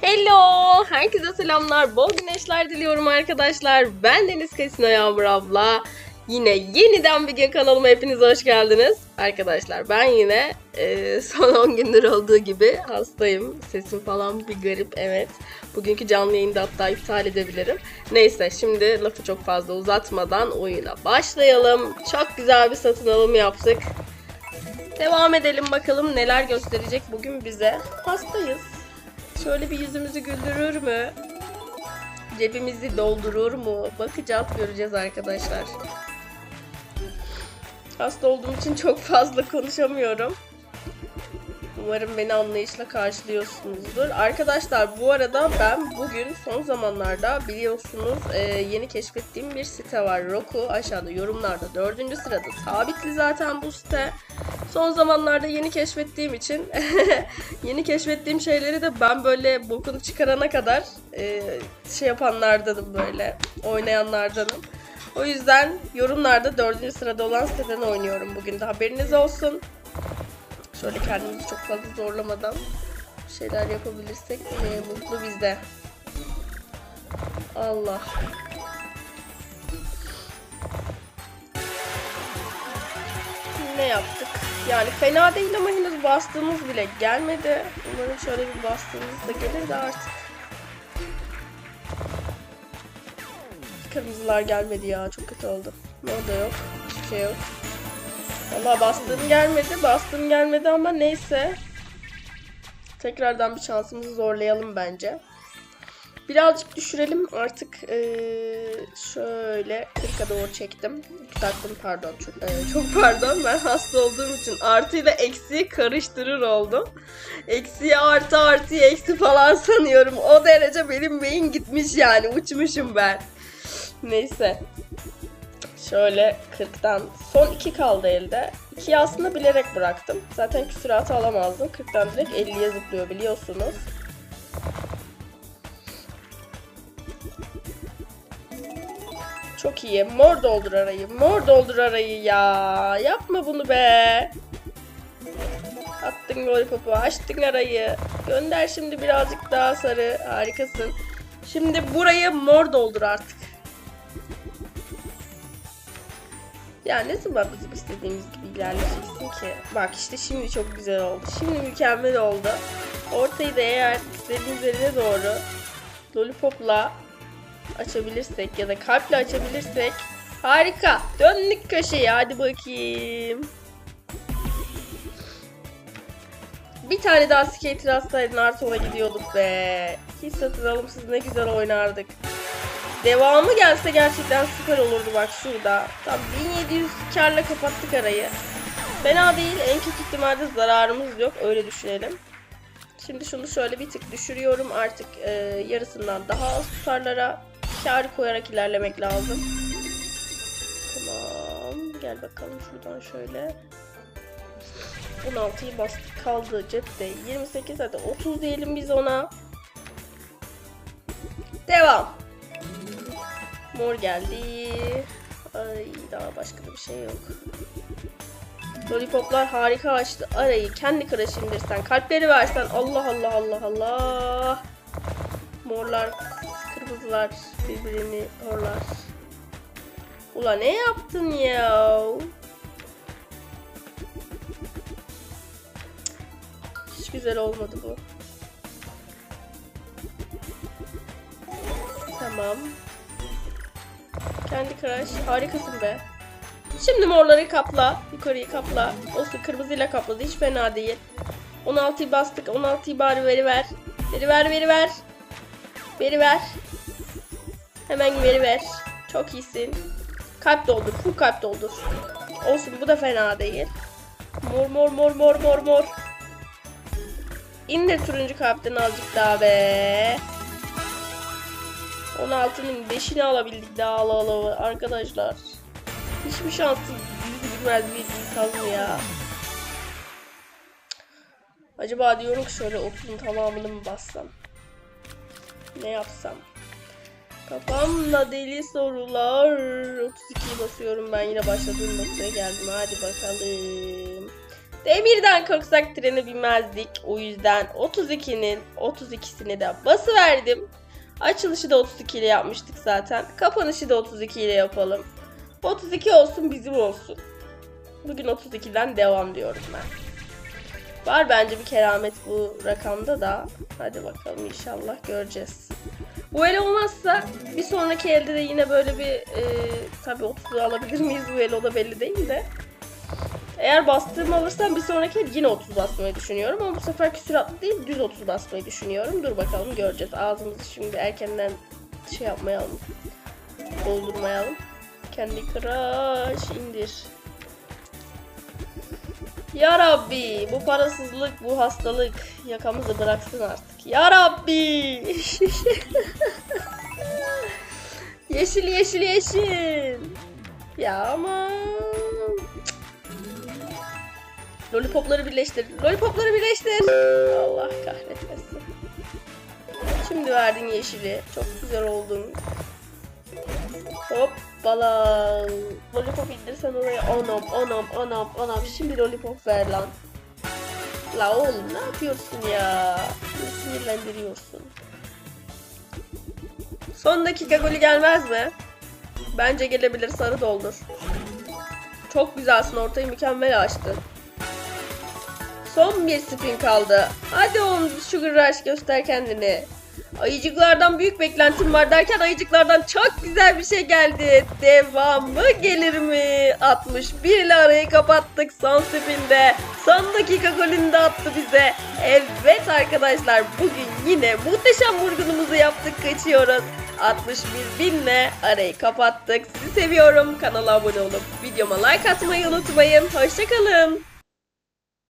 Hello! Herkese selamlar. Bol güneşler diliyorum arkadaşlar. Ben Deniz Kasino Yağmur abla. Yine yeniden bir gün kanalıma hepiniz hoş geldiniz. Arkadaşlar ben yine e, son 10 gündür olduğu gibi hastayım. Sesim falan bir garip evet. Bugünkü canlı yayında hatta iptal edebilirim. Neyse şimdi lafı çok fazla uzatmadan oyuna başlayalım. Çok güzel bir satın alım yaptık. Devam edelim bakalım neler gösterecek bugün bize. Hastayız. Şöyle bir yüzümüzü güldürür mü? Cebimizi doldurur mu? Bakacağız, göreceğiz arkadaşlar. Hasta olduğum için çok fazla konuşamıyorum. Umarım beni anlayışla karşılıyorsunuzdur. Arkadaşlar bu arada ben bugün son zamanlarda biliyorsunuz e, yeni keşfettiğim bir site var. Roku aşağıda yorumlarda dördüncü sırada sabitli zaten bu site. Son zamanlarda yeni keşfettiğim için yeni keşfettiğim şeyleri de ben böyle bokunu çıkarana kadar e, şey yapanlardanım böyle oynayanlardanım. O yüzden yorumlarda dördüncü sırada olan siteden oynuyorum bugün de haberiniz olsun. Şöyle kendimizi çok fazla zorlamadan şeyler yapabilirsek e, mutlu bizde. Allah. Ne yaptık? Yani fena değil ama henüz bastığımız bile gelmedi. Umarım şöyle bir bastığımız da gelir de artık. Kırmızılar gelmedi ya çok kötü oldu. Ne da yok. Hiçbir şey yok. Valla bastığım gelmedi. Bastığım gelmedi ama neyse. Tekrardan bir şansımızı zorlayalım bence. Birazcık düşürelim artık eee, şöyle 40'a doğru çektim. Yükselttim pardon çok, eee, çok pardon ben hasta olduğum için artıyla eksiği karıştırır oldum. Eksiği artı artıyı eksi falan sanıyorum. O derece benim beyin gitmiş yani uçmuşum ben. Neyse. Şöyle 40'tan son 2 kaldı elde. 2'yi aslında bilerek bıraktım. Zaten küsuratı alamazdım. 40'tan direkt 50'ye zıplıyor biliyorsunuz. Çok iyi. Mor doldur arayı. Mor doldur arayı ya. Yapma bunu be. Attın lollipopu. Açtın arayı. Gönder şimdi birazcık daha sarı. Harikasın. Şimdi burayı mor doldur artık. Ya ne zaman bizim istediğimiz gibi ilerleyeceksin ki? Bak işte şimdi çok güzel oldu. Şimdi mükemmel oldu. Ortayı da eğer istediğiniz yerine doğru lollipopla açabilirsek ya da kalple açabilirsek harika. Döndük köşeyi hadi bakayım. Bir tane daha skater atsaydın artı ona gidiyorduk be. Hiç satın alımsız ne güzel oynardık. Devamı gelse gerçekten süper olurdu bak şurada. Tam 1700 karla kapattık arayı. Fena değil. En kötü ihtimalle zararımız yok. Öyle düşünelim. Şimdi şunu şöyle bir tık düşürüyorum. Artık e, yarısından daha az tutarlara kar koyarak ilerlemek lazım. Tamam. Gel bakalım şuradan şöyle. 16'yı bastık kaldı cepte. 28 hadi 30 diyelim biz ona. Devam. Mor geldi. Ay daha başka da bir şey yok. Lollipoplar harika açtı. Arayı kendi crush indirsen. Kalpleri versen. Allah Allah Allah Allah. Morlar, kırmızılar birbirini horlar. Ula ne yaptın ya? Hiç güzel olmadı bu. Tamam. Kendi crush. Harikasın be. Şimdi morları kapla. Yukarıyı kapla. Olsun kırmızıyla kapladı. Hiç fena değil. 16'yı bastık. 16'yı bari veri ver. Veri ver veri ver. Veri ver. Hemen veri ver. Çok iyisin. Kalp doldur. Full kalp doldur. Olsun bu da fena değil. Mor mor mor mor mor mor. İndir turuncu kalpten azıcık daha be. 16'nın 5'ini alabildik daha ala ala arkadaşlar. Hiçbir şansı bilmez bir mı ya? Acaba diyorum ki şöyle 30'un tamamını mı bassam? Ne yapsam? Kafamda deli sorular. 32'yi basıyorum ben yine başladığım noktaya geldim. Hadi bakalım. Demirden korksak trene binmezdik. O yüzden 32'nin 32'sini de basıverdim. Açılışı da 32 ile yapmıştık zaten. Kapanışı da 32 ile yapalım. 32 olsun bizim olsun. Bugün 32'den devam diyorum ben. Var bence bir keramet bu rakamda da. Hadi bakalım inşallah göreceğiz. Bu el olmazsa bir sonraki elde de yine böyle bir e, tabii 30'u alabilir miyiz bu el o da belli değil de. Eğer bastığımı alırsam bir sonraki yine 30 basmayı düşünüyorum ama bu sefer küsuratlı değil düz 30 basmayı düşünüyorum. Dur bakalım göreceğiz. Ağzımızı şimdi erkenden şey yapmayalım. Doldurmayalım. Kendi crush indir. Ya Rabbi bu parasızlık bu hastalık yakamızı bıraksın artık. Ya Rabbi. yeşil yeşil yeşil. Ya aman. Lollipopları birleştir. Lollipopları birleştir. Allah kahretmesin. Şimdi verdin yeşili. Çok güzel oldun. Hoppala. Lollipop indirsen oraya. Anam anam anam anam. Şimdi lollipop ver lan. La oğlum ne yapıyorsun ya? Sinirlendiriyorsun. Son dakika golü gelmez mi? Bence gelebilir sarı doldur. Çok güzelsin ortayı mükemmel açtın. Son bir spin kaldı. Hadi oğlum Sugar Rush göster kendini. Ayıcıklardan büyük beklentim var derken ayıcıklardan çok güzel bir şey geldi. Devamı gelir mi? 61 ile arayı kapattık son spinde. Son dakika golünü de attı bize. Evet arkadaşlar bugün yine muhteşem vurgunumuzu yaptık kaçıyoruz. 61 binle arayı kapattık. Sizi seviyorum. Kanala abone olup videoma like atmayı unutmayın. Hoşçakalın.